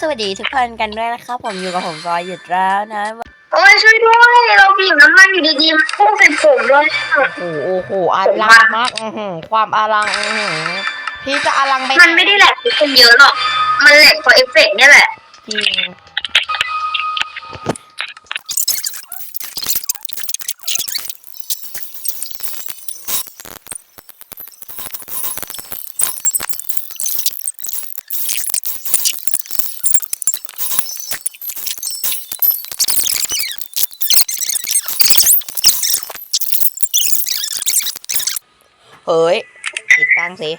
สวัสดีทุกคนกันด้วยนะครับผมอยู่กับผมซอยหยุดแล้วนะโอ้ยช่วยด้วยเราบีบน้ำมันอยู่ดีๆมันพุ่งใส่ผมเลยโอ้โหโอ้โหอลังมากอือหือความอลังอือหือพี่จะอลังไปหมันไม่ได้แหลกทุกคนเยอะหรอก มันแหลกเพราะเอฟเฟกต์เนี่ยแหละจริง เฮ้ย ติดตั้งสิ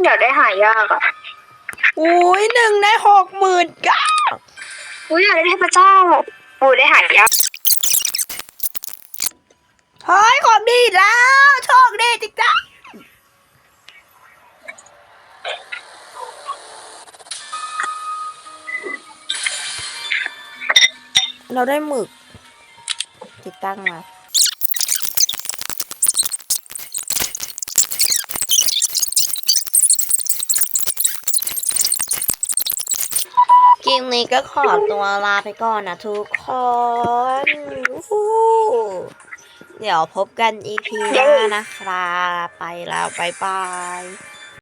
เดี๋ยวได้หายากอะ อุ้ยหนึ่งในหกหมื่นเก้าอุ้ยอยากได้เทพเจ้าอุ้ยได้หายากเฮ้ยของดีแล้ว เราได้หมึก ติดตั้งมาเกมนี้ก็ขอตัวลาไปก่อนนะทุกคนเดี๋ยวพบกัน EP หน้านะครับไปแล้ว บ๊ายบาย